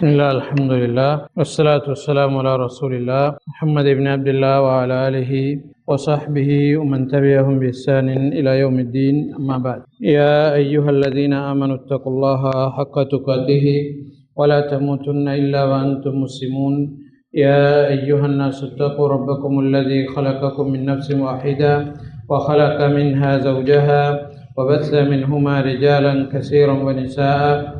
بسم الله الحمد لله والصلاة والسلام على رسول الله محمد بن عبد الله وعلى آله وصحبه ومن تبعهم بإحسان إلى يوم الدين أما بعد. يا أيها الذين آمنوا اتقوا الله حق تقاته ولا تموتن إلا وأنتم مسلمون. يا أيها الناس اتقوا ربكم الذي خلقكم من نفس واحدة وخلق منها زوجها وبث منهما رجالا كثيرا ونساء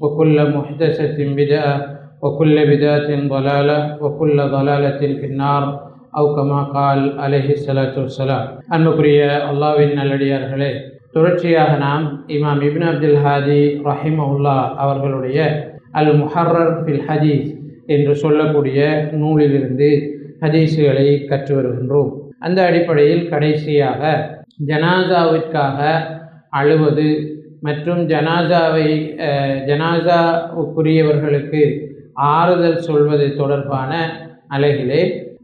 وكل محدثة بدعة وكل بدعة ضلالة وكل ضلالة في النار أو كما قال عليه الصلاة والسلام அன்புக்குரிய அல்லாவின் நல்லடியார்களே தொடர்ச்சியாக நாம் இமாம் இப்னு அப்துல் ஹாதி ரஹிமஹுல்லா அவர்களுடைய அல் முஹர்ரர் ஃபில் ஹதீஸ் என்று சொல்லக்கூடிய நூலிலிருந்து ஹதீஸுகளை கற்று வருகின்றோம் அந்த அடிப்படையில் கடைசியாக ஜனாசாவிற்காக அழுவது மற்றும் ஜனாசாவை ஜனாசாவுக்குரியவர்களுக்கு ஆறுதல் சொல்வது தொடர்பான அலைகளே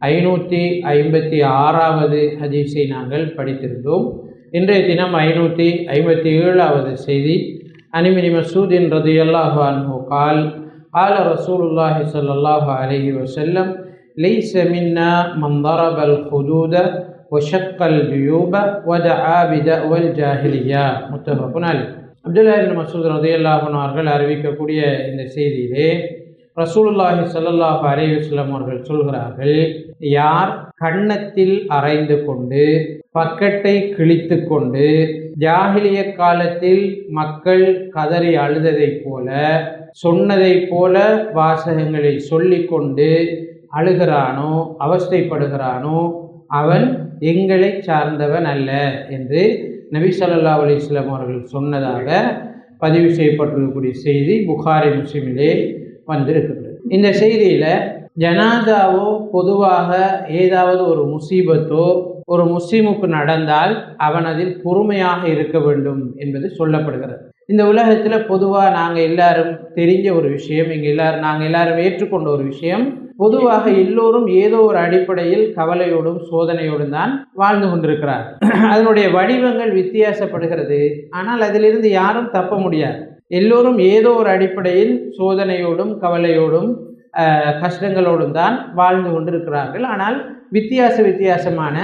ஐநூற்றி ஐம்பத்தி ஆறாவது ஹதீஸை நாங்கள் படித்திருந்தோம் இன்றைய தினம் ஐநூற்றி ஐம்பத்தி ஏழாவது செய்தி அனிமினி மசூதின் ரதியல்லாஹு அன்ஹு கால் قال رسول الله صلى الله عليه وسلم ليس منا من ضرب الخدود وشق الجيوب ودعا بدأوى الجاهلية متفق عليه அப்துல்லா மசூத் ரதியல்லாஹன் அவர்கள் அறிவிக்கக்கூடிய இந்த செய்தியிலே ரசூலுல்லாஹி சல்லாஹ் அலைஹி அவர்கள் சொல்கிறார்கள் யார் கன்னத்தில் அரைந்து கொண்டு பக்கட்டை கிழித்து கொண்டு ஜாகிலிய காலத்தில் மக்கள் கதறி அழுததைப் போல சொன்னதைப் போல வாசகங்களை சொல்லிக்கொண்டு அழுகிறானோ அவஸ்தைப்படுகிறானோ அவன் எங்களை சார்ந்தவன் அல்ல என்று நபி ஸல்லல்லாஹு அலைஹி அவர்கள் சொன்னதாக பதிவு செய்யப்பட்டிருக்கக்கூடிய செய்தி புகாரி முஸ்லிமிலே வந்திருக்கின்றது. இந்த செய்தியில் ஜனாதாவோ பொதுவாக ஏதாவது ஒரு முசீபத்தோ ஒரு முஸ்லீமுக்கு நடந்தால் அவன் அதில் பொறுமையாக இருக்க வேண்டும் என்பது சொல்லப்படுகிறது. இந்த உலகத்தில் பொதுவாக நாங்கள் எல்லாரும் தெரிஞ்ச ஒரு விஷயம் இங்கே எல்லாரும் நாங்கள் எல்லாரும் ஏற்றுக்கொண்ட ஒரு விஷயம் பொதுவாக எல்லோரும் ஏதோ ஒரு அடிப்படையில் கவலையோடும் சோதனையோடும் தான் வாழ்ந்து கொண்டிருக்கிறார். அதனுடைய வடிவங்கள் வித்தியாசப்படுகிறது. ஆனால் அதிலிருந்து யாரும் தப்ப முடியாது. எல்லோரும் ஏதோ ஒரு அடிப்படையில் சோதனையோடும் கவலையோடும் கஷ்டங்களோடும் தான் வாழ்ந்து கொண்டிருக்கிறார்கள். ஆனால் வித்தியாச வித்தியாசமான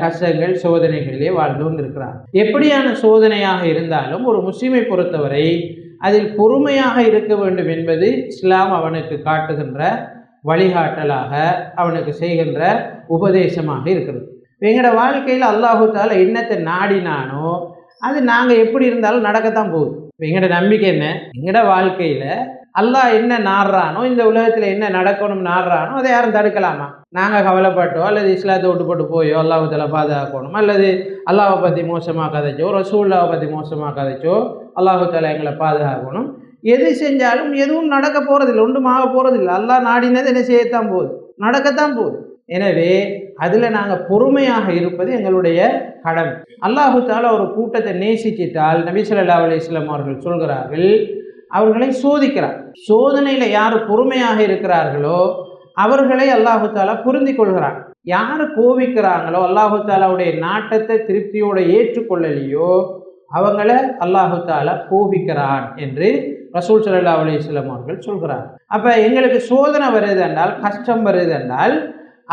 கஷ்டங்கள் சோதனைகளிலே வாழ்ந்து கொண்டிருக்கிறார். எப்படியான சோதனையாக இருந்தாலும் ஒரு முஸ்லீமை பொறுத்தவரை அதில் பொறுமையாக இருக்க வேண்டும் என்பது இஸ்லாம் அவனுக்கு காட்டுகின்ற வழிகாட்டலாக அவனுக்கு செய்கின்ற உபதேசமாக இருக்கிறது. எங்களோட வாழ்க்கையில் அல்லாஹு தால என்னத்தை நாடினானோ அது நாங்கள் எப்படி இருந்தாலும் நடக்கத்தான் போகுது. எங்களோட நம்பிக்கை என்ன? எங்களோட வாழ்க்கையில் அல்லாஹ் என்ன நாடுறானோ இந்த உலகத்தில் என்ன நடக்கணும் நாடுறானோ அதை யாரும் தடுக்கலாமா? நாங்கள் கவலைப்பட்டோ அல்லது இஸ்லாத்தை விட்டு போட்டு போயோ அல்லாஹத்தில் பாதுகாக்கணும் அல்லது அல்லாவை பற்றி மோசமாக கதைச்சோ ரசூல்லாவை பற்றி மோசமாக கதைச்சோ அல்லாஹால எங்களை பாதுகாக்கணும். எது செஞ்சாலும் எதுவும் நடக்க போகிறதில்ல ஒன்றும் ஆக போகிறதில்ல அல்லா நாடினது என்ன செய்யத்தான் போகுது? நடக்கத்தான் போகுது. எனவே அதில் நாங்கள் பொறுமையாக இருப்பது எங்களுடைய கடமை. அல்லாஹு தாலா ஒரு கூட்டத்தை நேசிச்சிட்டால் நபி அலிஸ்லாம் அவர்கள் சொல்கிறார்கள் அவர்களை சோதிக்கிறார். சோதனையில் யார் பொறுமையாக இருக்கிறார்களோ அவர்களை அல்லாஹு தாலா புரிந்து கொள்கிறார். யார் கோவிக்கிறாங்களோ அல்லாஹு தாலாவுடைய நாட்டத்தை திருப்தியோடு ஏற்றுக்கொள்ளலையோ அவங்கள அல்லாஹு தாலா கோபிக்கிறான் என்று ரசூல் சல்லா அலிஸ்லாம் அவர்கள் சொல்கிறார். அப்போ எங்களுக்கு சோதனை வருது என்றால் கஷ்டம் வருது என்றால்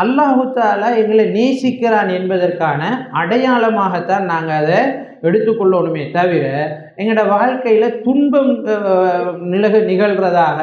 அல்லாஹு தாலா எங்களை நேசிக்கிறான் என்பதற்கான அடையாளமாகத்தான் நாங்கள் அதை எடுத்துக்கொள்ளணுமே தவிர எங்களோட வாழ்க்கையில் துன்பம் நிலக நிகழ்கிறதாக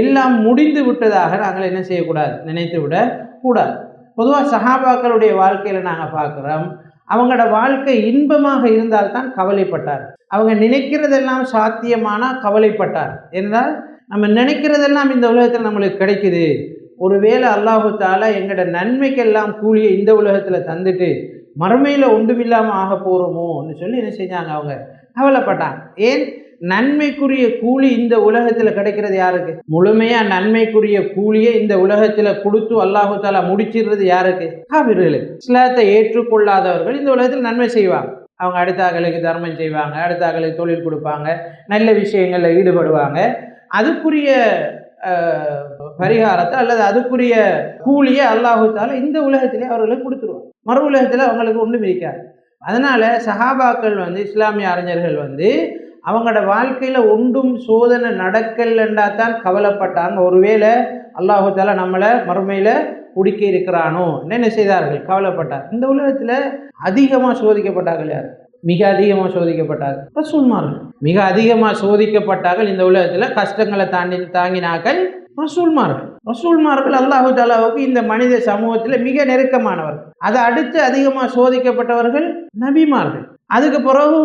எல்லாம் முடிந்து விட்டதாக நாங்கள் என்ன செய்யக்கூடாது? நினைத்து விட கூடாது. பொதுவாக சஹாபாக்களுடைய வாழ்க்கையில் நாங்கள் பார்க்குறோம் அவங்களோட வாழ்க்கை இன்பமாக இருந்தால்தான் கவலைப்பட்டார். அவங்க நினைக்கிறதெல்லாம் சாத்தியமானால் கவலைப்பட்டார். என்றால் நம்ம நினைக்கிறதெல்லாம் இந்த உலகத்தில் நம்மளுக்கு கிடைக்குது. ஒருவேளை அல்லாஹு தாலா எங்களோட நன்மைக்கெல்லாம் கூலியை இந்த உலகத்தில் தந்துட்டு மறுமையில் ஒன்றுமில்லாமல் ஆக போகிறோமோன்னு சொல்லி என்ன செஞ்சாங்க அவங்க? கவலைப்பட்டாங்க. ஏன்? நன்மைக்குரிய கூலி இந்த உலகத்தில் கிடைக்கிறது யாருக்கு? முழுமையாக நன்மைக்குரிய கூலியை இந்த உலகத்தில் கொடுத்து அல்லாஹு தாலா முடிச்சிடுறது யாருக்கு? காவிர்களுக்கு இஸ்லாத்தை ஏற்றுக்கொள்ளாதவர்கள் இந்த உலகத்தில் நன்மை செய்வாங்க. அவங்க அடுத்தாக்களுக்கு தர்மம் செய்வாங்க அடுத்தாக்களுக்கு தொழில் கொடுப்பாங்க நல்ல விஷயங்களில் ஈடுபடுவாங்க. அதுக்குரிய பரிகாரத்தை அல்லது அதுக்குரிய கூலியை அல்லாஹு தாலா இந்த உலகத்திலே அவர்களுக்கு கொடுத்துருவாங்க. மறு உலகத்தில் அவங்களுக்கு ஒன்றும் இருக்காது. அதனால் சஹாபாக்கள் வந்து இஸ்லாமிய அறிஞர்கள் வந்து அவங்களோட வாழ்க்கையில் ஒன்றும் சோதனை நடக்கலண்டா தான் கவலைப்பட்டாங்க. ஒருவேளை அல்லாஹு நம்மளை மறுமையில் குடிக்க இருக்கிறானோ? என்ன செய்தார்கள்? கவலைப்பட்டார். இந்த உலகத்தில் அதிகமாக சோதிக்கப்பட்டார்கள் யார்? மிக அதிகமாக சோதிக்கப்பட்டார்கள் ரசூல்மார்கள். மிக அதிகமாக சோதிக்கப்பட்டார்கள் இந்த உலகத்தில். கஷ்டங்களை தாண்டி தாங்கினார்கள் ரசூல்மார்கள். ரசூல்மார்கள் அல்லாஹு தாலாவுக்கு இந்த மனித சமூகத்தில் மிக நெருக்கமானவர்கள் அதை அடுத்து அதிகமாக சோதிக்கப்பட்டவர்கள் நபிமார்கள். அதுக்கு பிறகு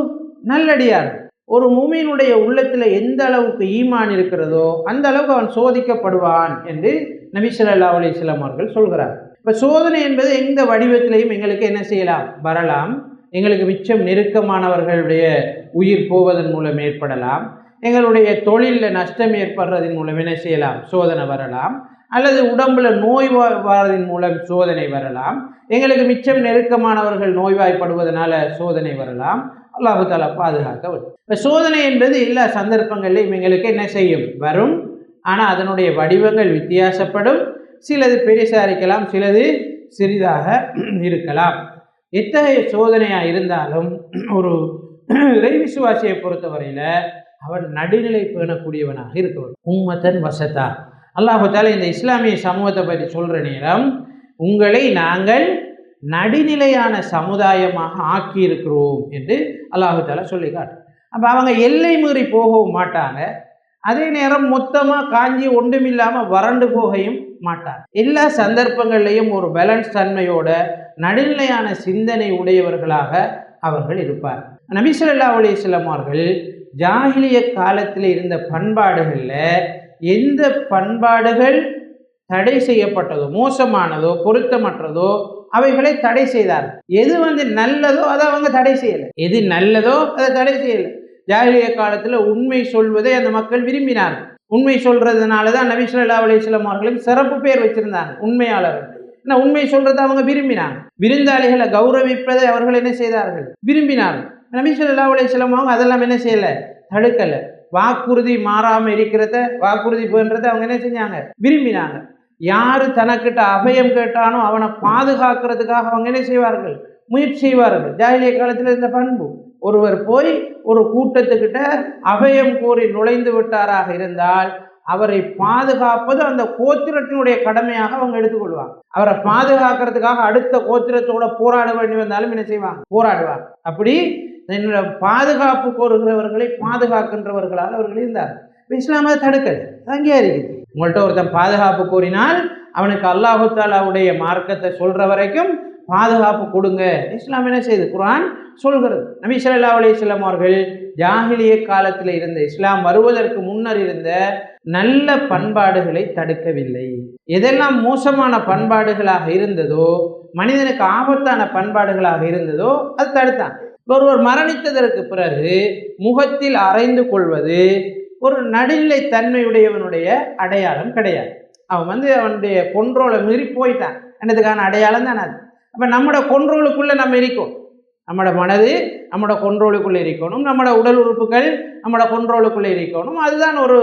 நல்லடியார்கள். ஒரு மூமியினுடைய உள்ளத்தில் எந்த அளவுக்கு ஈமான் இருக்கிறதோ அந்த அளவுக்கு அவன் சோதிக்கப்படுவான் என்று நபி ஸல்லல்லாஹு அலைஹி அவர்கள் சொல்கிறார். இப்போ சோதனை என்பது எந்த வடிவத்திலையும் எங்களுக்கு என்ன செய்யலாம்? வரலாம். எங்களுக்கு மிச்சம் நெருக்கமானவர்களுடைய உயிர் போவதன் மூலம் ஏற்படலாம். எங்களுடைய தொழிலில் நஷ்டம் ஏற்படுறதன் மூலம் என்ன செய்யலாம்? சோதனை வரலாம். அல்லது உடம்புல நோய் வா- மூலம் சோதனை வரலாம். எங்களுக்கு மிச்சம் நெருக்கமானவர்கள் நோய்வாய்ப்படுவதனால சோதனை வரலாம். அல்லாஹு தாலா பாதுகாக்க வேண்டும் இப்போ சோதனை என்பது எல்லா சந்தர்ப்பங்களிலும் எங்களுக்கு என்ன செய்யும்? வரும். ஆனால் அதனுடைய வடிவங்கள் வித்தியாசப்படும். சிலது பெருசாக இருக்கலாம் சிலது சிறிதாக இருக்கலாம். எத்தகைய சோதனையாக இருந்தாலும் ஒரு இறை விசுவாசியை பொறுத்தவரையில் அவன் நடுநிலை பேணக்கூடியவனாக இருக்கவன் உம்மத்தன் வசத்தா. அல்லாஹால இந்த இஸ்லாமிய சமூகத்தை பற்றி சொல்கிற நேரம் உங்களை நாங்கள் நடுநிலையான சமுதாயமாக ஆக்கி இருக்கிறோம் என்று அல்லாஹு தாலா சொல்லி காட்டு. அப்போ அவங்க எல்லை மீறி போகவும் மாட்டாங்க. அதே நேரம் மொத்தமாக காஞ்சி ஒன்றுமில்லாமல் வறண்டு போகையும் மாட்டார் எல்லா சந்தர்ப்பங்கள்லையும் ஒரு பேலன்ஸ் தன்மையோட நடுநிலையான சிந்தனை உடையவர்களாக அவர்கள் இருப்பார். நபி ஸல்லல்லாஹு அவர்கள் ஜாகிலிய காலத்தில் இருந்த பண்பாடுகளில் எந்த பண்பாடுகள் தடை செய்யப்பட்டதோ மோசமானதோ பொருத்தமற்றதோ அவைகளை தடை செய்தார் எது வந்து நல்லதோ அதை அவங்க தடை செய்யலை. எது நல்லதோ அதை தடை செய்யலை. ஜாகிலிய காலத்தில் உண்மை சொல்வதை அந்த மக்கள் விரும்பினார்கள். உண்மை சொல்றதுனால தான் நபி ஸல்லல்லாஹு அலைஹி அவர்களுக்கு சிறப்பு பேர் வச்சிருந்தாங்க உண்மையாளர்கள். ஏன்னா உண்மை சொல்றதை அவங்க விரும்பினாங்க. விருந்தாளிகளை கௌரவிப்பதை அவர்கள் என்ன செய்தார்கள்? விரும்பினார்கள். நபி ஸல்லல்லாஹு அலைஹி அவங்க அதெல்லாம் என்ன செய்யலை? தடுக்கலை. வாக்குறுதி மாறாமல் இருக்கிறத வாக்குறுதி போன்றதை அவங்க என்ன செஞ்சாங்க? விரும்பினாங்க. யார் தனக்கிட்ட அபயம் கேட்டானோ அவனை பாதுகாக்கிறதுக்காக அவங்க என்ன செய்வார்கள்? முயற்சி செய்வார்கள். ஜாகிலிய காலத்தில் இந்த பண்பு ஒருவர் போய் ஒரு கூட்டத்துக்கிட்ட அபயம் கூறி நுழைந்து விட்டாராக இருந்தால் அவரை பாதுகாப்பது அந்த கோத்திரத்தினுடைய கடமையாக அவங்க எடுத்துக்கொள்வாங்க. அவரை பாதுகாக்கிறதுக்காக அடுத்த கோத்திரத்தோட போராட வேண்டி வந்தாலும் என்ன செய்வாங்க? போராடுவாங்க. அப்படி என்னோட பாதுகாப்பு கோருகிறவர்களை பாதுகாக்கின்றவர்களால் அவர்கள் இருந்தார் இப்ப இஸ்லாம் அதை தடுக்கல அங்கீகரிக்குது உங்கள்கிட்ட ஒருத்தன் பாதுகாப்பு கோரினால் அவனுக்கு அல்லாஹு தாலாவுடைய மார்க்கத்தை சொல்ற வரைக்கும் பாதுகாப்பு கொடுங்க. இஸ்லாம் என்ன செய்யுது குரான் சொல்கிறது. நபி ஸல்லல்லாஹு அலி இஸ்லாம் அவர்கள் ஜாகிலிய காலத்தில் இருந்த இஸ்லாம் வருவதற்கு முன்னர் இருந்த நல்ல பண்பாடுகளை தடுக்கவில்லை. எதெல்லாம் மோசமான பண்பாடுகளாக இருந்ததோ மனிதனுக்கு ஆபத்தான பண்பாடுகளாக இருந்ததோ அது தடுத்தான். ஒருவர் மரணித்ததற்கு பிறகு முகத்தில் அரைந்து கொள்வது ஒரு நடுநிலை தன்மையுடையவனுடைய அடையாளம் கிடையாது. அவன் வந்து அவனுடைய கொன்றோலை மீறி போயிட்டான். என்னதுக்கான அடையாளம் தானே அது? அப்போ நம்மளோட கொன்றோலுக்குள்ளே நம்ம இருக்கோம். நம்மளோட மனது நம்மளோட கொன்றோலுக்குள்ளே இருக்கணும். நம்மளோட உடல் உறுப்புகள் நம்மளோட கொன்றோலுக்குள்ளே இருக்கணும். அதுதான் ஒரு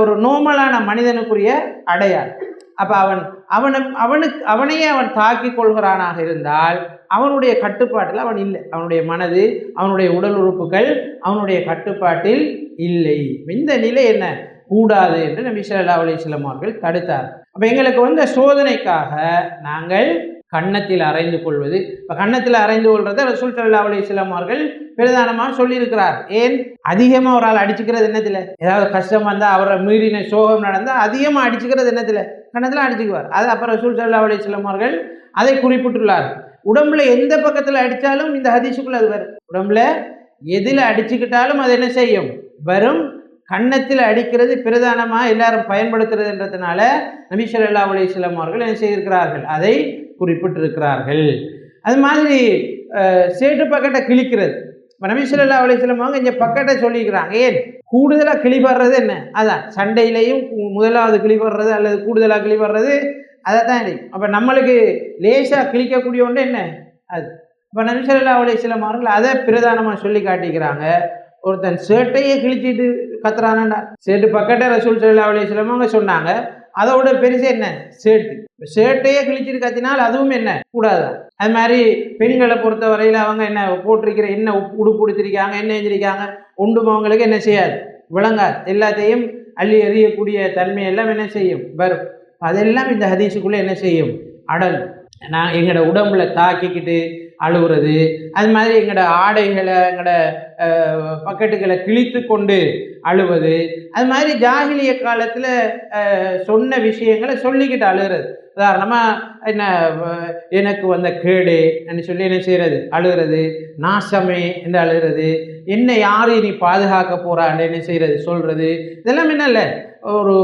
ஒரு நோமலான மனிதனுக்குரிய அடையாளம். அப்போ அவன் அவனை அவனுக்கு அவனையே அவன் தாக்கி கொள்கிறானாக இருந்தால் அவனுடைய கட்டுப்பாட்டில் அவன் இல்லை. அவனுடைய மனது அவனுடைய உடல் உறுப்புகள் அவனுடைய கட்டுப்பாட்டில் இல்லை. இந்த நிலை என்ன? கூடாது என்று நபி சொல்லா அலிஸ்லாம் அவர்கள் தடுத்தார். அப்போ எங்களுக்கு வந்த சோதனைக்காக நாங்கள் கன்னத்தில் அரைந்து கொள்வது. இப்போ கன்னத்தில் அரைந்து கொள்றதை ரசூல் சல்லா அலிஸ்லாம் அவர்கள் பிரதானமாக சொல்லியிருக்கிறார். ஏன்? அதிகமாக ஒரு ஆள் அடிச்சுக்கிறது என்னத்தில் ஏதாவது கஷ்டம் வந்தால் அவரை மீறின சோகம் நடந்தால் அதிகமாக அடிச்சுக்கிறது என்னத்தில் கன்னத்தில் அடிச்சுக்குவார். அது அப்புறம் ரசூல் சல்லா அலிஸ்லாம் அவர்கள் அதை குறிப்பிட்டுள்ளார். உடம்புல எந்த பக்கத்தில் அடித்தாலும் இந்த ஹதீஸுக்குள்ள அது வரும். உடம்புல எதில் அடிச்சுக்கிட்டாலும் அது என்ன செய்யும்? வரும். கன்னத்தில் அடிக்கிறது பிரதானமாக எல்லாரும் பயன்படுத்துறதுன்றதுனால நபி ஸல்லல்லாஹு அலைஹி அவர்கள் என்ன செய்திருக்கிறார்கள்? அதை குறிப்பிட்டிருக்கிறார்கள். அது மாதிரி சேட்டு பக்கெட்டை கிழிக்கிறது. இப்போ நபி ஸல்லல்லாஹு அலைஹி அவங்க இங்கே பக்கெட்டை சொல்லிக்கிறாங்க. ஏன்? கூடுதலாக கிழிபடுறது என்ன? அதான் சண்டையிலையும் முதலாவது கிழிபடுறது அல்லது கூடுதலாக கிழிபடுறது அதை தான் அப்போ நம்மளுக்கு லேசாக கிழிக்கக்கூடிய ஒன்று என்ன? அது. இப்போ நபி ஸல்லல்லாஹு அலைஹி அவர்கள் அதை பிரதானமாக சொல்லி காட்டிக்கிறாங்க. ஒருத்தன் சேட்டையே கிழிச்சிட்டு கத்துறானடா சேட்டு பக்கெட்டை ரசூல் சல்லா அலிஸ்லாம் அவங்க சொன்னாங்க. அதோட பெருசு என்ன? சேட்டு. சேட்டையே கிழிச்சிட்டு கத்தினால் அதுவும் என்ன? கூடாது? அது மாதிரி பெண்களை பொறுத்த வரையில் அவங்க என்ன போட்டிருக்கிற என்ன உடுப்பு உடுத்திருக்காங்க என்ன செஞ்சிருக்காங்க ஒன்றும் அவங்களுக்கு என்ன செய்யாது. விளங்காது. எல்லாத்தையும் அள்ளி எறியக்கூடிய தன்மை எல்லாம் என்ன செய்யும்? வரும். அதெல்லாம் இந்த ஹதீஸுக்குள்ளே என்ன செய்யும்? அடல். நான் எங்களோட உடம்புல தாக்கிக்கிட்டு அழுகுறது அது மாதிரி எங்களோட ஆடைகளை எங்களோட பக்கெட்டுகளை கிழித்து கொண்டு அழுவது அது மாதிரி ஜாகிலிய காலத்தில் சொன்ன விஷயங்களை சொல்லிக்கிட்டு அழுகிறது. உதாரணமாக என்ன எனக்கு வந்த கேடு என்று சொல்லி என்ன செய்கிறது அழுகிறது. நாசமே என்று அழுகிறது. என்ன யார் இனி பாதுகாக்க போகிறான்னு என்ன செய்கிறது? சொல்கிறது இதெல்லாம் என்ன இல்லை? ஒரு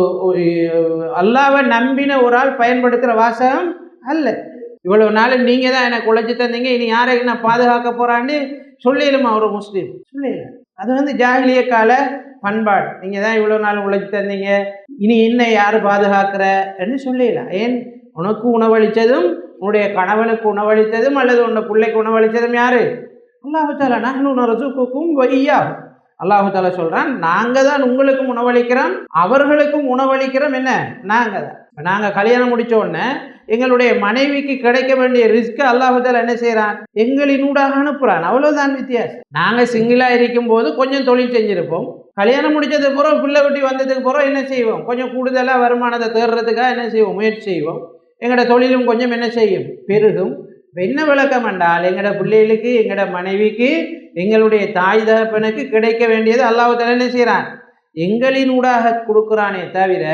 அல்லாவை நம்பின ஒரு ஆள் பயன்படுத்துகிற வாசகம் அல்ல. இவ்வளவு நாள் நீங்கள் தான் எனக்கு உழைச்சி தந்தீங்க. இனி யாரை நான் பாதுகாக்க போகிறான்னு சொல்லிடுமா ஒரு முஸ்லீம்? சொல்லிடலாம் அது வந்து ஜாகிலிய கால பண்பாடு. நீங்கள் தான் இவ்வளோ நாள் உழைச்சி தந்தீங்க. இனி என்ன யார் பாதுகாக்கிற? என்று சொல்லிடலாம். ஏன்? உனக்கு உணவளித்ததும் உன்னுடைய கணவனுக்கு உணவளித்ததும் அல்லது உன்னை பிள்ளைக்கு உணவளித்ததும் யாரு? அல்லாஹு தாலா நான் வையா அல்லாஹு சொல்கிறான் நாங்கள் தான் உங்களுக்கும் உணவளிக்கிறோம் அவர்களுக்கும் உணவளிக்கிறோம். என்ன? நாங்கள் தான். இப்போ நாங்கள் கல்யாணம் முடித்த உடனே எங்களுடைய மனைவிக்கு கிடைக்க வேண்டிய ரிஸ்க்கு அல்லாஹு என்ன செய்கிறான் எங்களினூடாக அனுப்புகிறான் அவ்வளோதான் வித்தியாசம். நாங்கள் சிங்கிளாக இருக்கும்போது கொஞ்சம் தொழில் செஞ்சுருப்போம். கல்யாணம் முடிச்சதுக்கு பிறகு பிள்ளை குட்டி வந்ததுக்கு பிறகு என்ன செய்வோம்? கொஞ்சம் கூடுதலாக வருமானத்தை தேடுறதுக்காக என்ன செய்வோம்? முயற்சி செய்வோம். எங்களோட தொழிலும் கொஞ்சம் என்ன செய்யும்? பெருகும். என்ன விளக்கம் என்றால் எங்களோட பிள்ளைகளுக்கு எங்களோட மனைவிக்கு எங்களுடைய தாய் தகப்பனுக்கு கிடைக்க வேண்டியது அல்லாஹ் என்ன செய்கிறான் எங்களினூடாக கொடுக்குறானே தவிர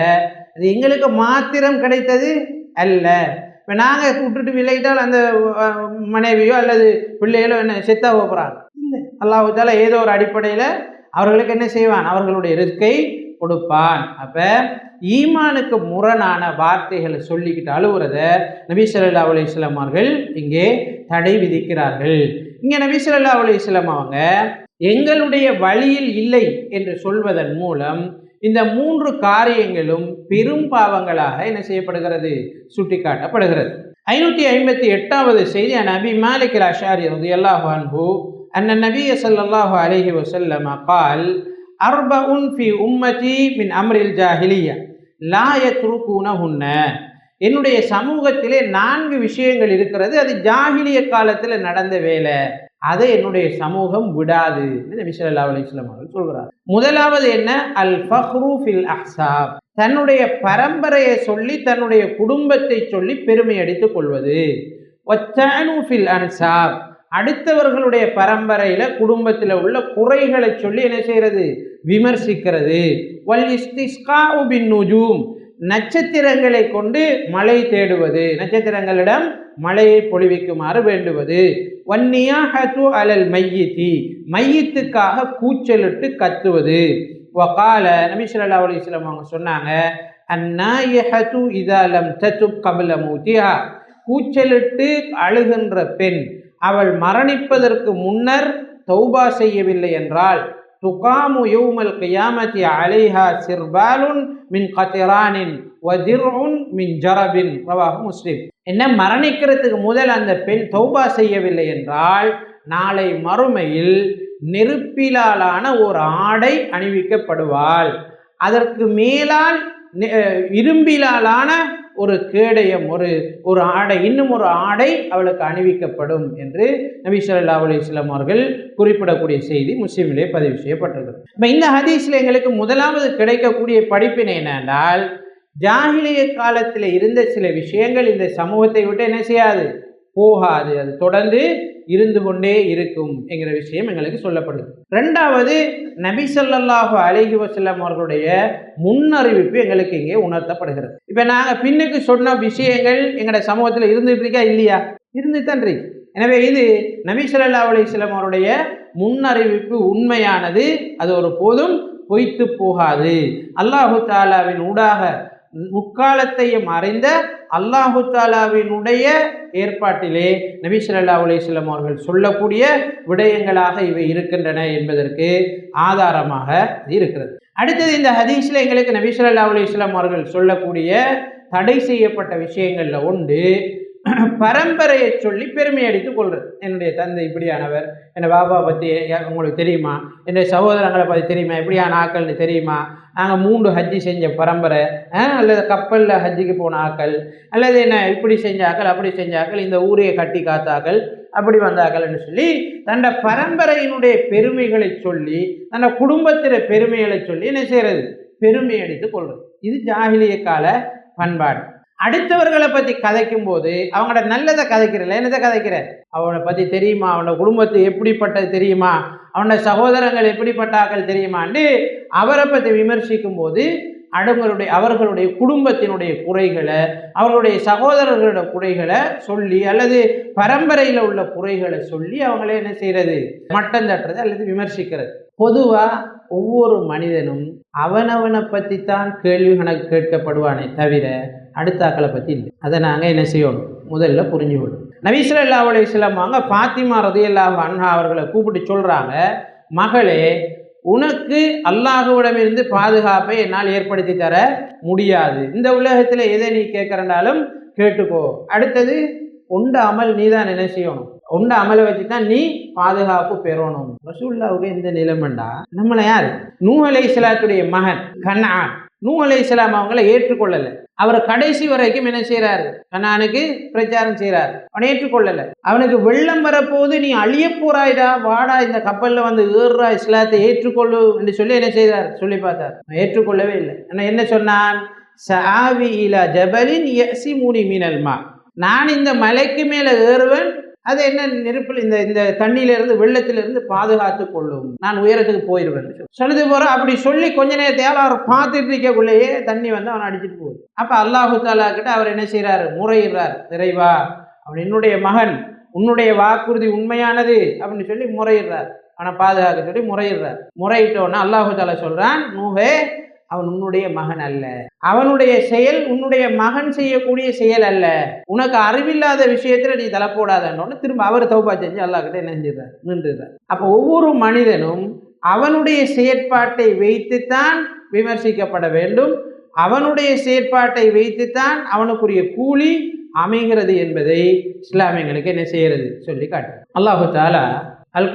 அது எங்களுக்கு மாத்திரம் கிடைத்தது அல்ல. இப்போ நாங்கள் விட்டுட்டு விளையிட்டால் அந்த மனைவியோ அல்லது பிள்ளைகளோ என்ன செத்தா போகிறாங்க இல்லை. அல்லாஹ் ஏதோ ஒரு அடிப்படையில் அவர்களுக்கு என்ன செய்வான்? அவர்களுடைய இருக்கை கொடுப்பான். அப்போ ஈமானுக்கு முரணான வார்த்தைகளை சொல்லிக்கிட்டு அழுவுறத நபி ஸல்லல்லாஹு அலைஹி அவர்கள் இங்கே தடை விதிக்கிறார்கள். இங்கே நபி ஸல்லல்லாஹு அலைஹி அவங்க எங்களுடைய வழியில் இல்லை என்று சொல்வதன் மூலம் இந்த மூன்று காரியங்களும் பெரும் பாவங்களாக என்ன செய்யப்படுகிறது? சுட்டிக்காட்டப்படுகிறது. ஐநூற்றி ஐம்பத்தி எட்டாவது செய்தி நபி மாலிக் அஷாரி ரலியல்லாஹு அன்ஹு அன்ன நபிய அலஹி அலைஹி அப்பால் அர்பஉன் ஃபி உம்மதி மின் அம்ரில் ஜாஹிலியா. லாய யத்ருகூன உன்ன என்னுடைய சமூகத்திலே நான்கு விஷயங்கள் இருக்கிறது. அது ஜாகிலிய காலத்தில் நடந்த வேலை. அதை என்னுடைய சமூகம் விடாது. நபி சொல்லா அலிஸ்லாம் அவர்கள் சொல்கிறார். முதலாவது என்ன? அல் ஃபஹ்ரு ஃபில் அஹ்சாப் தன்னுடைய பரம்பரையை சொல்லி தன்னுடைய குடும்பத்தை சொல்லி பெருமை அடித்துக் கொள்வது. ஒத்தானு ஃபில் அன்சாப். அடுத்தவர்களுடைய பரம்பரையில் குடும்பத்தில் உள்ள குறைகளை சொல்லி என்ன செய்கிறது? விமர்சிக்கிறது. வல் இஸ்திஸ்காஉ பின் நுஜூம். நட்சத்திரங்களை கொண்டு மழை தேடுவது. நட்சத்திரங்களிடம் மழையை பொழிவிக்குமாறு வேண்டுவது. வன்னியாஹத்து அலல் மையத்தி. மையத்துக்காக கூச்சலிட்டு கத்துவது. வகால நபி ஸல்லல்லாஹு அலைஹி அவங்க சொன்னாங்க அந்நாயஹத்து இதாலம் தத்து கபில மூத்தியா கூச்சலிட்டு அழுகின்ற பெண் அவள் மரணிப்பதற்கு முன்னர் தௌபா செய்யவில்லை என்றால் துகாமு யௌமல் கியாமதி அலைஹா சிர்பாலுன் மின் கத்திரானின் வதிர்உன் மின் ஜரபின். ரவாக முஸ்லிம். என்ன மரணிக்கிறதுக்கு முதல் அந்த பெண் தௌபா செய்யவில்லை என்றால் நாளை மறுமையில் நெருப்பிலாலான ஒரு ஆடை அணிவிக்கப்படுவாள். அதற்கு மேலால் நெ- இரும்பிலாலான ஒரு கேடயம் ஒரு ஒரு ஆடை இன்னும் ஒரு ஆடை அவளுக்கு அணிவிக்கப்படும் என்று நபி சொல்லா அலைஹி அவர்கள் குறிப்பிடக்கூடிய செய்தி முஸ்லீமிலே பதிவு செய்யப்பட்டிருக்கிறது. இப்போ இந்த ஹதீஸில் எங்களுக்கு முதலாவது கிடைக்கக்கூடிய படிப்பினை என்னென்றால் ஜாகிலிய காலத்தில் இருந்த சில விஷயங்கள் இந்த சமூகத்தை விட்டு என்ன செய்யாது? போகாது. அது தொடர்ந்து இருந்து கொண்டே இருக்கும் என்கிற விஷயம் எங்களுக்கு சொல்லப்படுது. ரெண்டாவது நபி ஸல்லல்லாஹு அலைஹி வசல்லம் அவர்களுடைய முன்னறிவிப்பு எங்களுக்கு இங்கே உணர்த்தப்படுகிறது. இப்போ நாங்கள் பின்னுக்கு சொன்ன விஷயங்கள் எங்களோட சமூகத்தில் இருந்துட்டு இருக்கா இல்லையா? இருந்துட்டு இருக்கு. எனவே இது நபி ஸல்லல்லாஹு அலைஹி அவருடைய முன்னறிவிப்பு உண்மையானது அது ஒரு போதும் பொய்த்து போகாது. அல்லாஹு தாலாவின் ஊடாக முக்காலத்தையும் அறிந்த அல்லாஹு தாலாவினுடைய ஏற்பாட்டிலே நபி ஸல்லல்லாஹு அவர்கள் சொல்லக்கூடிய விடயங்களாக இவை இருக்கின்றன என்பதற்கு ஆதாரமாக இருக்கிறது. அடுத்தது இந்த ஹதீஸில் எங்களுக்கு நபி ஸல்லல்லாஹு அவர்கள் சொல்லக்கூடிய தடை செய்யப்பட்ட விஷயங்களில் ஒன்று பரம்பரையை சொல்லி பெருமை அடித்து கொள்றது. என்னுடைய தந்தை இப்படியானவர் என்னை பாபா பற்றி உங்களுக்கு தெரியுமா? என்னுடைய சகோதரங்களை பற்றி தெரியுமா? இப்படியான ஆக்கள்னு தெரியுமா? நாங்கள் மூன்று ஹஜ்ஜி செஞ்ச பரம்பரை அல்லது கப்பலில் ஹஜ்ஜிக்கு போன ஆக்கள் அல்லது என்ன இப்படி செஞ்சாக்கள் அப்படி செஞ்ச ஆக்கள் இந்த ஊரையை கட்டி காத்தாக்கள் அப்படி வந்தாக்கள்னு சொல்லி தன்னை பரம்பரையினுடைய பெருமைகளை சொல்லி தன்னை குடும்பத்திற பெருமைகளை சொல்லி என்ன செய்கிறது பெருமை அடித்துக் கொள்வது. இது ஜாகிலிய கால பண்பாடு. அடுத்தவர்களை பற்றி கதைக்கும் போது அவங்களோட நல்லதை கதைக்கிறல என்னதை கதைக்கிற? அவனை பற்றி தெரியுமா? அவனோட குடும்பத்து எப்படிப்பட்டது தெரியுமா? அவனோட சகோதரங்கள் எப்படிப்பட்டார்கள் தெரியுமாண்டு அவரை பற்றி விமர்சிக்கும் போது அடுங்களுடைய அவர்களுடைய குடும்பத்தினுடைய குறைகளை அவர்களுடைய சகோதரர்களோட குறைகளை சொல்லி அல்லது பரம்பரையில் உள்ள குறைகளை சொல்லி அவங்களே என்ன செய்யறது? மட்டம் தட்டுறது அல்லது விமர்சிக்கிறது. பொதுவாக ஒவ்வொரு மனிதனும் அவனவனை பற்றி தான் கேள்வி கணக்கு கேட்கப்படுவானே தவிர அடுத்தாக்களை பற்றி இல்லை. அதை நாங்கள் என்ன செய்யணும்? முதல்ல புரிஞ்சுக்கணும். நபீஸ்வரல்லா அலையம் வாங்க பாத்திமா ரதியல்லாஹு அண்ணா அவர்களை கூப்பிட்டு சொல்கிறாங்க மகளே உனக்கு அல்லாஹுவிடமிருந்து பாதுகாப்பை என்னால் ஏற்படுத்தி தர முடியாது. இந்த உலகத்தில் எதை நீ கேட்குறனாலும் கேட்டுக்கோ. அடுத்தது உண்ட அமல் நீ தான் என்ன செய்யணும்? உண்ட அமலை வச்சு தான் நீ பாதுகாப்பு பெறணும். ரசூல்லாவுக்கு எந்த நிலைமண்டா? நம்மளை யார்? நூ அலை இஸ்லாத்துடைய மகன் கண்ணான் நூ அலை இஸ்லாம் அவங்கள ஏற்றுக்கொள்ளலை. அவர் கடைசி வரைக்கும் என்ன செய்கிறாரு கண்ணானுக்கு பிரச்சாரம் செய்கிறாரு அவனை ஏற்றுக்கொள்ளலை. அவனுக்கு வெள்ளம் வரப்போது நீ அழிய போறாய்டா வாடா இந்த கப்பலில் வந்து ஏறுறா இஸ்லாத்தை ஏற்றுக்கொள்ளு என்று சொல்லி என்ன செய்தார் சொல்லி பார்த்தார். அவன் ஏற்றுக்கொள்ளவே இல்லை. ஆனால் என்ன சொன்னான்? சாவி இலா ஜபலின் எசி மூனி மீனல்மா நான் இந்த மலைக்கு மேலே ஏறுவேன் அது என்ன நெருப்பில் இந்த இந்த தண்ணியிலிருந்து வெள்ளத்திலிருந்து பாதுகாத்து கொள்ளும். நான் உயரத்துக்கு போயிடுவேன் சொல்லுது போற அப்படி சொல்லி கொஞ்ச நேரத்தையால் அவர் பார்த்துட்டு இருக்கக்குள்ளேயே தண்ணி வந்து அவனை அடிச்சுட்டு போகுது. அப்போ அல்லாஹு தாலா கிட்ட அவர் என்ன செய்கிறாரு முறையிடுறார். இறைவா அவன் என்னுடைய மகன் உன்னுடைய வாக்குறுதி உண்மையானது அப்படின்னு சொல்லி முறையிடுறார். அவனை பாதுகாக்க சொல்லி முறையிடுறார். முறையிட்டோன்னா அல்லாஹு தாலா சொல்கிறான் நூஹே அவன் உன்னுடைய மகன் அல்ல. அவனுடைய செயல் உன்னுடைய மகன் செய்யக்கூடிய செயல் அல்ல. உனக்கு அறிவில்லாத விஷயத்துல நீ தலை போடாதன்னு திரும்ப அவர் தௌபா செஞ்சு அல்லாக்கிட்ட என்ன செஞ்சிடறார்? நின்றுறார் அப்போ ஒவ்வொரு மனிதனும் அவனுடைய செயற்பாட்டை வைத்துத்தான் விமர்சிக்கப்பட வேண்டும். அவனுடைய செயற்பாட்டை வைத்துத்தான் அவனுக்குரிய கூலி அமைகிறது என்பதை இஸ்லாமியங்களுக்கு என்ன செய்யறது? சொல்லி காட்டு அல்லாஹு தாலா அல்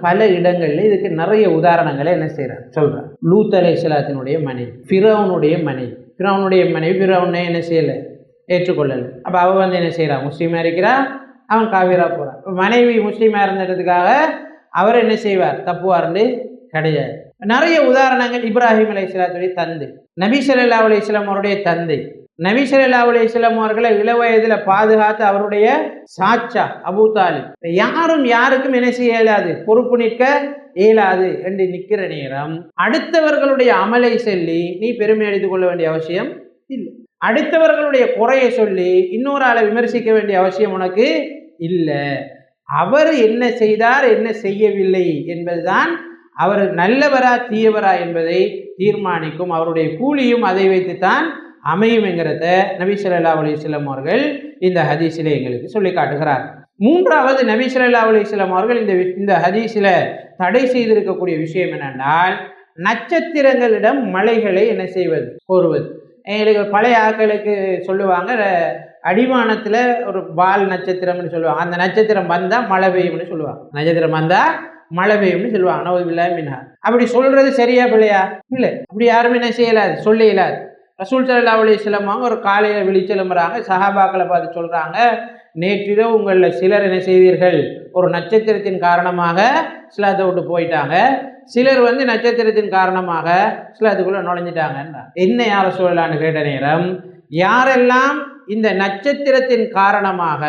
பல இடங்களில் இதுக்கு நிறைய உதாரணங்களை என்ன செய்கிறார் சொல்கிறான் லூத் அலை இஸ்லாத்தினுடைய மனைவி ஃபிரவுனுடைய மனைவி. ஃபிரவுனுடைய மனைவி ஃபிரௌனை என்ன செய்யலை? ஏற்றுக்கொள்ளலை. அப்போ அவள் வந்து என்ன செய்கிறான் முஸ்லீமாக இருக்கிறா அவன் காவிரா போகிறான் இப்போ மனைவி முஸ்லீமாக இருந்ததுக்காக அவர் என்ன செய்வார்? தப்புவார்னு கிடையாது. நிறைய உதாரணங்கள் இப்ராஹிம் அலை இஸ்லாத்துடைய தந்தை நபி சல்லா அலி இஸ்லாம் அவருடைய தந்தை நபி ஸல்லல்லாஹு அவர்களை இளவயதில் பாதுகாத்து அவருடைய சாச்சா அபூ தாலிப். யாரும் யாருக்கும் என்ன செய்ய இயலாது? பொறுப்பு நிற்க இயலாது என்று நிற்கிற நேரம். அடுத்தவர்களுடைய அமலை சொல்லி நீ பெருமை அடித்துக் கொள்ள வேண்டிய அவசியம் இல்லை. அடுத்தவர்களுடைய குறையை சொல்லி இன்னொரு ஆளை விமர்சிக்க வேண்டிய அவசியம் உனக்கு இல்லை. அவர் என்ன செய்தார் என்ன செய்யவில்லை என்பதுதான் அவர் நல்லவரா தீயவரா என்பதை தீர்மானிக்கும். அவருடைய கூலியும் அதை வைத்துத்தான் அமையும் என்கிறத நபி ஸல்லல்லாஹு அவர்கள் இந்த ஹதீஸிலே எங்களுக்கு சொல்லி காட்டுகிறார். மூன்றாவது நபி ஸல்லல்லாஹு அவர்கள் இந்த வி- இந்த ஹதீஸில் தடை செய்திருக்கக்கூடிய விஷயம் என்னென்றால் நட்சத்திரங்களிடம் மலைகளை என்ன செய்வது? கோருவது. எங்களுக்கு பழைய ஆட்களுக்கு சொல்லுவாங்க அடிமானத்தில் அடிவானத்தில் ஒரு பால் நட்சத்திரம்னு சொல்லுவாங்க. அந்த நட்சத்திரம் வந்தால் மழை பெய்யும்னு சொல்லுவாங்க. நட்சத்திரம் வந்தால் மழை பெய்யும்னு சொல்லுவாங்க. நவதுல்லா மின்ஹா. அப்படி சொல்றது சரியா பிள்ளையா? இல்லை. அப்படி யாருமே என்ன செய்யலாது சொல்ல இயலாது. ரசூல் சல்லா அலி அவங்க ஒரு காலையில் விழிச்செலும்புறாங்க. சஹாபாக்களை பார்த்து சொல்கிறாங்க நேற்றிரவு உங்களில் சிலர் என்ன செய்தீர்கள்? ஒரு நட்சத்திரத்தின் காரணமாக இஸ்லாத்தை விட்டு போயிட்டாங்க. சிலர் வந்து நட்சத்திரத்தின் காரணமாக சில அதுக்குள்ளே நுழைஞ்சிட்டாங்க என்ன யார சொல்லலான்னு கேட்ட நேரம் யாரெல்லாம் இந்த நட்சத்திரத்தின் காரணமாக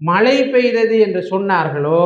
மழை பெய்தது என்று சொன்னார்களோ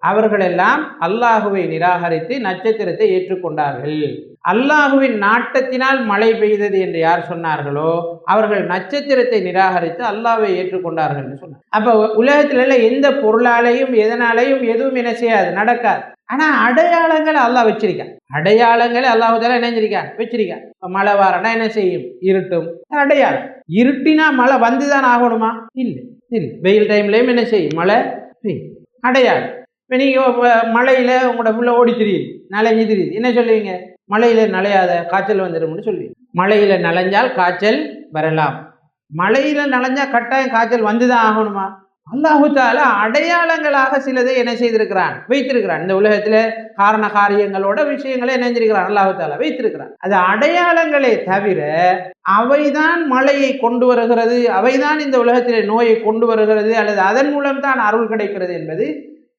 அவர்களெல்லாம் அல்லாஹுவை நிராகரித்து நட்சத்திரத்தை ஏற்றுக்கொண்டார்கள். அல்லாஹுவின் நாட்டத்தினால் மழை பெய்தது என்று யார் சொன்னார்களோ அவர்கள் நட்சத்திரத்தை நிராகரித்து அல்லாவை ஏற்றுக்கொண்டார்கள் சொன்னார். அப்போ உலகத்துல உள்ள எந்த பொருளாலையும் எதனாலையும் எதுவும் என்ன செய்யாது நடக்காது. ஆனால் அடையாளங்களை அல்லாஹ் வச்சிருக்கான். அடையாளங்களை அல்லாஹால இணைஞ்சிருக்கான் வச்சிருக்கான். இப்போ மழை வாரனா என்ன செய்யும்? இருட்டும். அடையாளம். இருட்டினா மழை வந்துதான் ஆகணுமா? இல்லை இல்லை. வெயில் டைம்லேயும் என்ன செய்யும்? மழை பெய்யும். அடையாளம். இப்போ நீங்கள் மழையில் உங்களோட புள்ள ஓடி தெரியுது நனைஞ்சு தெரியுது என்ன சொல்லுவீங்க? மழையில் நனையாத காய்ச்சல் வந்துடும்னு சொல்லுவீங்க. மழையில் நனைஞ்சால் காய்ச்சல் வரலாம். மழையில் நனைஞ்சால் கட்டாயம் காய்ச்சல் வந்து தான் ஆகணுமா அல்லாஹுத்தால அடையாளங்களாக சிலதை என்ன செய்திருக்கிறான்? வைத்திருக்கிறான். இந்த உலகத்தில் காரண காரியங்களோட விஷயங்களை நினைஞ்சிருக்கிறான் அல்லாஹுத்தால வைத்திருக்கிறான். அது அடையாளங்களே தவிர அவைதான் மழையை கொண்டு வருகிறது அவைதான் இந்த உலகத்திலே நோயை கொண்டு வருகிறது அல்லது அதன் மூலம் தான் அருள் கிடைக்கிறது என்பது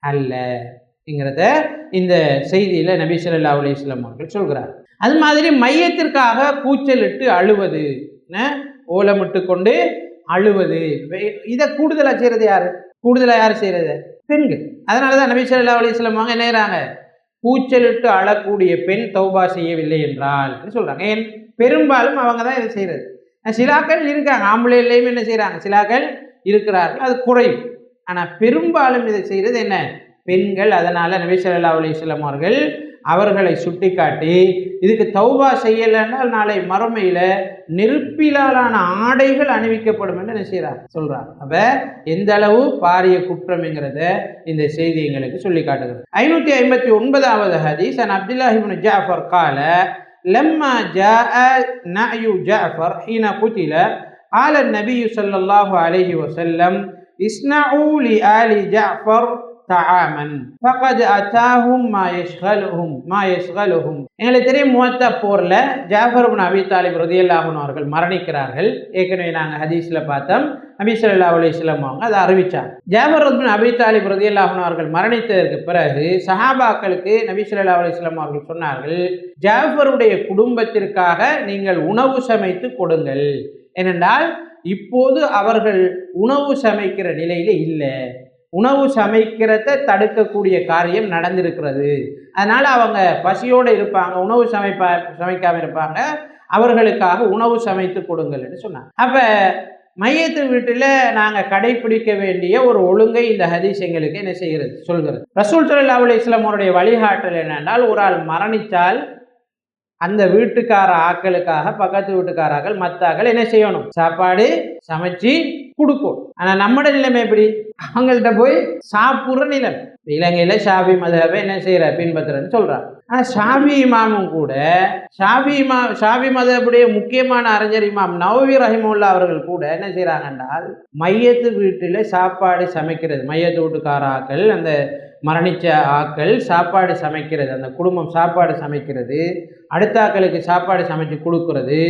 அல்லங்கிறத இந்த செய்தியில் நபி சொல்லா அலைஹி வஸல்லம் அவர்கள் சொல்கிறார். அது மாதிரி மையத்திற்காக கூச்சலிட்டு அழுவது ஓலமிட்டு கொண்டு அழுவது. வே- இதை கூடுதலாக செய்கிறது யார்? கூடுதலாக யார் செய்கிறது பெண்கள். அதனால தான் நபி சொல்லா அலைஹி அவங்க என்ன கூச்சலிட்டு அழக்கூடிய பெண் தௌபா செய்யவில்லை என்றால் சொல்கிறாங்க ஏன்? பெரும்பாலும் அவங்க தான் இதை செய்கிறது சிலாக்கள் இருக்காங்க. ஆம்பளையிலையும் என்ன செய்கிறாங்க சிலாக்கள் இருக்கிறார்கள். அது குறையும். ஆனால் பெரும்பாலும் இதை செய்கிறது என்ன? பெண்கள் அதனால் நபி சொல்லா அலிஸ்லாம் அவர்கள் அவர்களை சுட்டி காட்டி இதுக்கு தௌபா செய்யலைன்னா நாளை மறுமையில் நெருப்பிலாலான ஆடைகள் அணிவிக்கப்படும் என்று செய்கிறார் சொல்கிறார் அப்போ எந்த அளவு பாரிய குற்றம்ங்கிறத இந்த செய்தி எங்களுக்கு சொல்லி காட்டுகிறது. ஐநூற்றி ஐம்பத்தி ஒன்பதாவது ஹதீஸ் அன் அப்துல்லாஹிபின் ஜாஃபர் கால லம்மா ஜா நயு ஜாஃபர் ஹீனா குத்தில ஆல நபி சல்லாஹூ அலஹி வசல்லம் اصنعوا لآل جعفر طعاما فقد أتاهم ما يشغلهم ما يشغلهم எங்களுக்கு தெரியும் முவத்த போர்ல ஜாஃபர் இப்னு அபி தாலிப் ரதியல்லாஹு அவர்கள் மரணிக்கிறார்கள் ஏற்கனவே நாங்க ஹதீஸ்ல பார்த்தோம் நபி ஸல்லல்லாஹு அலைஹி வஸல்லம் அவங்க அதை அறிவிச்சாங்க ஜாஃபர் இப்னு அபி தாலிப் ரதியல்லாஹு அவர்கள் மரணித்ததற்கு பிறகு சஹாபாக்களுக்கு நபி ஸல்லல்லாஹு அலைஹி வஸல்லம் அவர்கள் சொன்னார்கள் ஜாஃபருடைய குடும்பத்திற்காக நீங்கள் உணவு சமைத்து கொடுங்கள் ஏனென்றால் இப்போது அவர்கள் உணவு சமைக்கிற நிலையில இல்லை. உணவு சமைக்கிறத தடுக்கக்கூடிய காரியம் நடந்திருக்கிறது. அதனால் அவங்க பசியோடு இருப்பாங்க உணவு சமைப்பா சமைக்காம இருப்பாங்க. அவர்களுக்காக உணவு சமைத்து கொடுங்கள்னு சொன்னாங்க. அப்போ மையத்து வீட்டில் நாங்கள் கடைபிடிக்க வேண்டிய ஒரு ஒழுங்கை இந்த ஹதீஸ் எங்களுக்கு என்ன செய்கிறது? சொல்கிறது. ரசூல் சல்லா அலி இஸ்லாமோருடைய வழிகாட்டல் என்னென்றால் ஒரு ஆள் மரணித்தால் அந்த வீட்டுக்கார ஆக்களுக்காக பக்கத்து வீட்டுக்காராக்கள் மத்தாக்கள் என்ன செய்யணும்? சாப்பாடு சமைச்சு கொடுக்கும். ஆனா நம்மட நிலைமை எப்படி? அவங்கள்ட்ட போய் சாப்பிட்ற நிலைமை. இலங்கையில ஷாபி மதவை என்ன செய்யற? பின்பற்றுறன்னு சொல்றாங்க. ஆனால் ஷாபி இமாமும் கூட ஷாபி இமா ஷாபி மதபுடைய முக்கியமான அறிஞர் இமாம் நவவி ரஹிமுல்லா அவர்கள் கூட என்ன செய்கிறாங்க என்றால் மையத்து வீட்டில் சாப்பாடு சமைக்கிறது. மையத்து வீட்டுக்கார ஆக்கள் அந்த மரணித்த ஆக்கள் சாப்பாடு சமைக்கிறது. அந்த குடும்பம் சாப்பாடு சமைக்கிறது. அடுத்த ஆக்களுக்கு சாப்பாடு சமைச்சு கொடுக்கறது.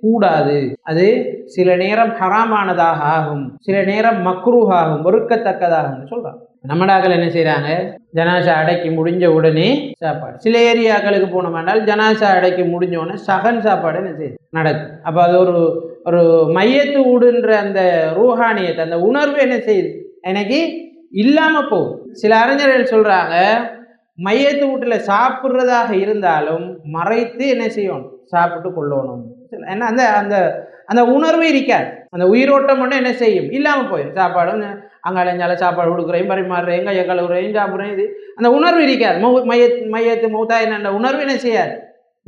கூடாது. அது சில நேரம் ஹராமானதாக ஆகும். சில நேரம் மக்ரூஹ் ஆகும் வெறுக்கத்தக்கதாகும்னு நம்மடாக்கள் என்ன செய்கிறாங்க ஜனாசா அடக்கி முடிஞ்ச உடனே சாப்பாடு. சில ஏரியாக்களுக்கு போனோம்னால் ஜனாசா அடக்கி முடிஞ்ச உடனே சகன் சாப்பாடு என்ன செய்யுது நடக்குது அப்போ அது ஒரு ஒரு மையத்து ஊடுன்ற அந்த ரூஹானியத்தை அந்த உணர்வு என்ன செய்யுது எனக்கு இல்லாமல் போகும். சில அறிஞர்கள் சொல்கிறாங்க மையத்து வீட்டில் சாப்பிட்றதாக இருந்தாலும் மறைத்து என்ன செய்யணும்? சாப்பிட்டு கொள்ளணும். ஏன்னா அந்த அந்த அந்த உணர்வு இருக்காது. அந்த உயிரோட்டம் மட்டும் என்ன செய்யும்? இல்லாமல் போயிடும் சாப்பாடும் அங்கே அலைஞ்சால சாப்பாடு கொடுக்குறையும் பரிமாறுறையும் கையை கழுவுறையும் சாப்பிட்றேன் இது. அந்த உணர்வு இருக்காது. மௌ மைய மையத்து மௌத்தாயின் அந்த உணர்வு என்ன செய்யாது?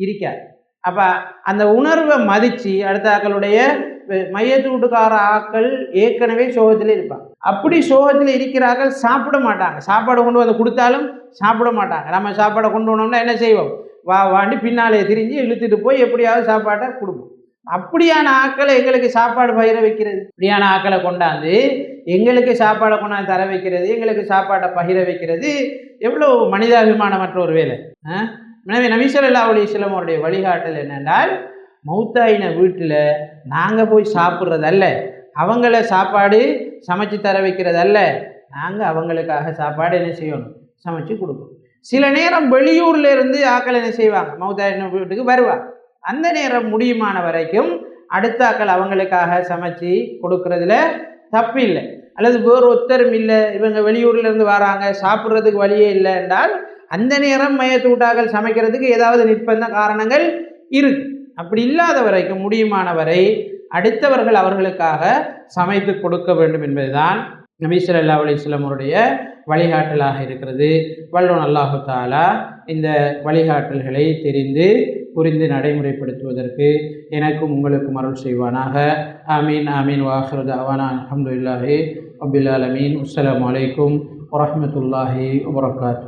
இருக்காது. அப்போ அந்த உணர்வை மதித்து அடுத்த ஆக்களுடைய மையத்து ஆக்கள் ஏற்கனவே சோகத்தில் இருப்பாங்க. அப்படி சோகத்தில் இருக்கிறார்கள் சாப்பிட மாட்டாங்க. சாப்பாடு கொண்டு வந்து கொடுத்தாலும் சாப்பிட மாட்டாங்க. நம்ம சாப்பாடை கொண்டு வந்தோம்னா என்ன செய்வோம்? வா வாண்டி பின்னாலே திரிஞ்சு இழுத்துட்டு போய் எப்படியாவது சாப்பாட்டை கொடுப்போம். அப்படியான ஆக்களை எங்களுக்கு சாப்பாடு பயிர வைக்கிறது? இப்படியான ஆக்களை கொண்டாந்து எங்களுக்கு சாப்பாடை கொண்டாந்து தர வைக்கிறது எங்களுக்கு சாப்பாட்டை பகிர வைக்கிறது எவ்வளோ மனிதாபிமானமற்ற ஒரு வேலை. எனவே எனவே நபீசல்லா அலிஸ்லாம் அவருடைய வழிகாட்டல் என்னென்றால் மௌத்தாயின வீட்டில் நாங்கள் போய் சாப்பிட்றதல்ல. அவங்கள சாப்பாடு சமைச்சு தர வைக்கிறதல்ல. நாங்கள் அவங்களுக்காக சாப்பாடு என்ன செய்யணும்? சமைச்சு கொடுக்கணும். சில நேரம் வெளியூரில் இருந்து ஆக்கள் என்ன செய்வாங்க? மௌத்தாயின வீட்டுக்கு வருவாங்க. அந்த நேரம் முடியுமான வரைக்கும் அடுத்த ஆக்கள் அவங்களுக்காக சமைச்சு கொடுக்கறதுல தப்பு இல்லை. அல்லது வேறு ஒத்தரும் இல்லை. இவங்க வெளியூர்லேருந்து வராங்க. சாப்பிட்றதுக்கு வழியே இல்லை என்றால் அந்த நேரம் மையத்து சமைக்கிறதுக்கு ஏதாவது நிர்பந்த காரணங்கள் இருக்குது அப்படி இல்லாத வரைக்கும் முடியுமான வரை அடுத்தவர்கள் அவர்களுக்காக சமைத்து கொடுக்க வேண்டும் என்பதுதான் நபீசர் அல்லா அலைஹி அவருடைய வழிகாட்டலாக இருக்கிறது. வல்லுன் அல்லாஹு தாலா இந்த வழிகாட்டல்களை தெரிந்து புரிந்து நடைமுறைப்படுத்துவதற்கு எனக்கும் உங்களுக்கும் அருள் செய்வானாக. ஆமீன் ஆமீன். வாஹருத் அவானா அஹமதுல்லாஹி அபில் அலமீன் அஸ்லாம் அலைக்கும் வரமத்துல்லாஹி வபரகாத்து